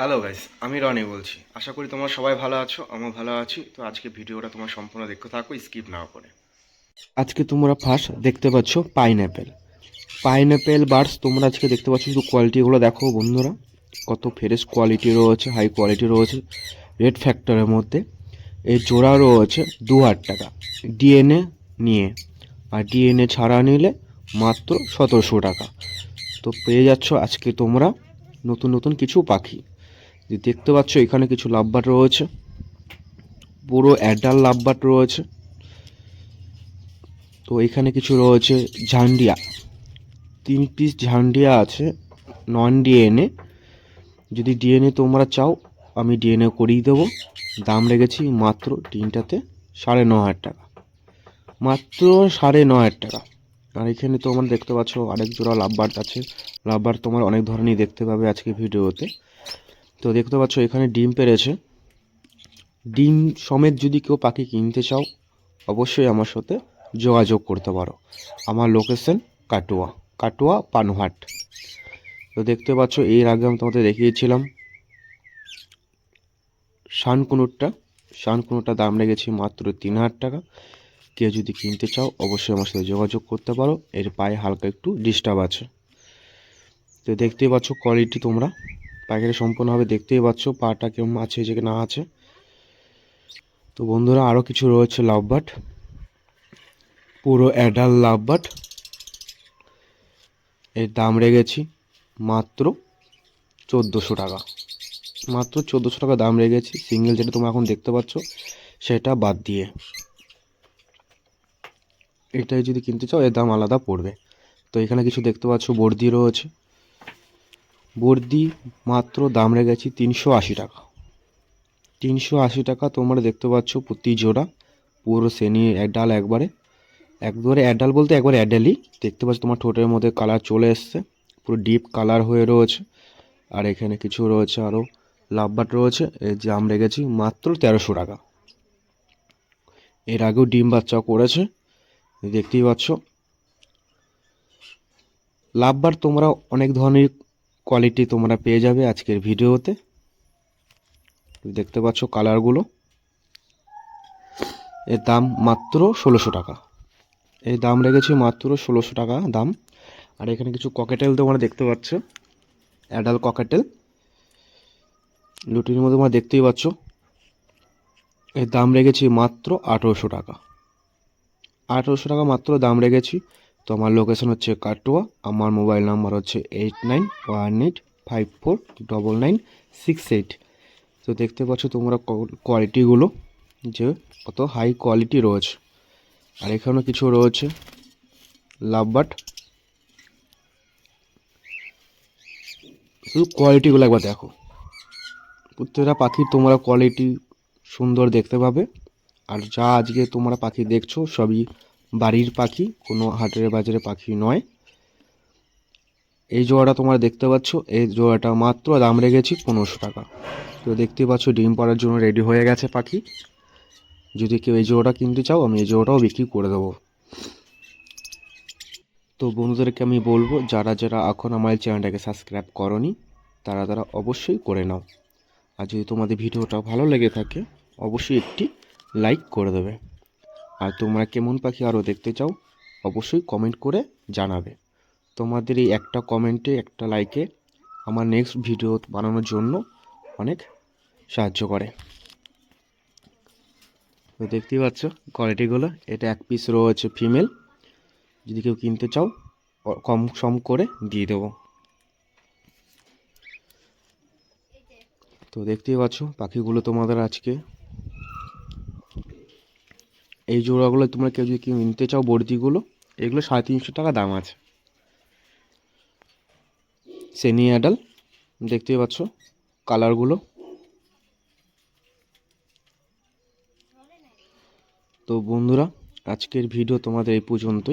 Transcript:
Hello guys আমি রনি বলছি। আশা করি তোমরা সবাই ভালো আছো, আমিও ভালো আছি। তো আজকে ভিডিওটা তোমরা সম্পূর্ণ দেখতে থাকো স্কিপ না করে। আজকে তোমরা ফার্স্ট দেখতে পাচ্ছ পাইনঅ্যাপেল পাইনঅ্যাপেল বার্স তোমরা আজকে দেখতে পাচ্ছ শুধু কোয়ালিটিগুলো দেখো বন্ধুরা। কত ফ্রেশ কোয়ালিটি রয়েছে হাই কোয়ালিটি রয়েছে। রেড ফ্যাক্টরের মধ্যে এই জোড়া রয়েছে দু হাজার টাকা। ডিএনএ নিয়ে। আর ডিএনএ ছাড়া নিলে মাত্র সতেরোশো টাকা। তো পেয়ে যাচ্ছ আজকে তোমরা নতুন নতুন কিছু পাখি। যে দেখতে পাচ্ছ, এখানে কিছু লাভবাট রয়েছে। পুরো অ্যাডাল লাভবাট রয়েছে। তো এখানে কিছু রয়েছে ঝান্ডিয়া। তিন পিস ঝান্ডিয়া আছে নন ডিএনএ যদি ডিএনএ তোমরা চাও, আমি ডিএনএ করিয়ে দেবো। দাম রেখেছি মাত্র তিনটাতে সাড়ে ন হাজার টাকা। মাত্র সাড়ে ন হাজার টাকা। আর এখানে তোমরা দেখতে পাচ্ছ, আরেক জোড়া লাভবার্ড আছে। লাভবার্ড তোমার অনেক ধরনেরই দেখতে পাবে আজকে ভিডিওতে। তো দেখতে পাচ্ছ এখানে ডিম পেরেছে। ডিম সমেত যদি কেউ পাখি কিনতে চাও, অবশ্যই আমার সাথে যোগাযোগ করতে পারো। আমার লোকেশন কাটুয়া কাটুয়া পানহাট। তো দেখতে পাচ্ছ, এর আগে আমি তোমাদের দেখিয়েছিলাম শানকুনুরটা। শানকুনুরটা দাম লেগেছে মাত্র তিন হাজার টাকা। কেউ যদি কিনতে চাও, অবশ্যই আমার সাথে যোগাযোগ করতে পারো। এর পায়ে হালকা একটু ডিস্টার্ব আছে। তো দেখতেই পাচ্ছ কোয়ালিটি তোমরা। পাখিটা সম্পূর্ণভাবে দেখতেই পাচ্ছ পাটা কেমন আছে যে না আছে। তো বন্ধুরা আরও কিছু রয়েছে লাভ লাভবাট পুরো অ্যাডাল লাভবাট এর দাম রেখেছি মাত্র চোদ্দোশো টাকা। মাত্র চোদ্দোশো টাকা দাম রেখেছি। সিঙ্গেল যেটা তোমরা এখন দেখতে পাচ্ছ, সেটা বাদ দিয়ে। এটাই যদি কিনতে চাও, এর দাম আলাদা পড়বে। তো এখানে কিছু দেখতে পাচ্ছ, বর্দি রয়েছে। বর্দি, মাত্র দাম রেখেছি তিনশো আশি টাকা। তিনশো আশি টাকা তোমরা দেখতে পাচ্ছ প্রতি জোড়া, পুরো শ্রেণি এক ডাল একবারে। একবারে অ্যাডাল বলতে একবারে অ্যাডালই দেখতে পাচ্ছ তোমার ঠোঁটের মধ্যে কালার চলে এসছে, পুরো ডিপ কালার হয়ে রয়েছে। আর এখানে কিছু রয়েছে আরও লাভবাট রয়েছে এর দাম রেখেছি মাত্র তেরোশো টাকা। এর আগেও ডিম বাচ্চা করেছে, দেখতেই পাচ্ছ। লাভবার তোমরা অনেক ধরনের কোয়ালিটি তোমরা পেয়ে যাবে আজকের ভিডিওতে। দেখতে পাচ্ছ কালারগুলো এর দাম মাত্র ষোলোশো টাকা। এই দাম রেখেছি মাত্র ষোলোশো টাকা দাম। আর এখানে কিছু ককেটেল তোমরা দেখতে পাচ্ছ। অ্যাডাল ককেটেল লুটির মধ্যে তোমরা দেখতেই পাচ্ছ। এর দাম রেখেছি মাত্র আঠেরোশো টাকা। আঠেরোশো টাকা মাত্র দাম রেখেছি। তো আমার লোকেশন হচ্ছে কাটোয়া, আমার মোবাইল নাম্বার হচ্ছে eight nine one eight five four double nine six eight তো দেখতে পাচ্ছ তোমরা কোয়ালিটিগুলো যে কত হাই কোয়ালিটি রয়েছে। আর এখানেও কিছু রয়েছে লাভবাট শুধু কোয়ালিটিগুলো একবার দেখো। প্রত্যেকটা পাখির তোমরা কোয়ালিটি সুন্দর দেখতে পাবে। আর যা আজকে তোমরা পাখি দেখছ, সবই বাড়ির পাখি, কোনো হাটের বাজারে পাখি নয়। এই জোড়াটা তোমরা দেখতে পাচ্ছ, এই জোড়াটা মাত্র দাম রেখেছি পনেরোশো টাকা। তো দেখতে পাচ্ছ, ডিম পাড়ার জন্য রেডি হয়ে গেছে পাখি। যদি কেউ এই জোড়াটা কিনতে চাও, আমি এই জোড়াটাও বিক্রি করে দেবো। তো বন্ধুদেরকে আমি বলব, যারা যারা এখন আমার চ্যানেলটাকে সাবস্ক্রাইব করনি, তারা তারা অবশ্যই করে নাও। আর যদি তোমাদের ভিডিওটা ভালো লেগে থাকে, অবশ্যই একটি লাইক করে দেবে। আর তোমরা কেমন পাখি আরও দেখতে চাও, অবশ্যই কমেন্ট করে জানাবে। তোমাদের এই একটা কমেন্টে একটা লাইকে আমার নেক্সট ভিডিও বানানোর জন্য অনেক সাহায্য করে। তো দেখতেই পাচ্ছ কোয়ালিটিগুলো এটা এক পিস রয়েছে ফিমেল যদি কেউ কিনতে চাও কম সম করে দিয়ে দেবো। তো দেখতেই পাচ্ছ পাখিগুলো তোমাদের আজকে এই জোড়াগুলো তোমরা কেউ যদি কেউ নিতে চাও বর্দিগুলো এগুলো সাড়ে তিনশো টাকা দাম আছে। সেনি অ্যাডাল দেখতেই পাচ্ছ, কালারগুলো। তো বন্ধুরা, আজকের ভিডিও তোমাদের এই পর্যন্তই।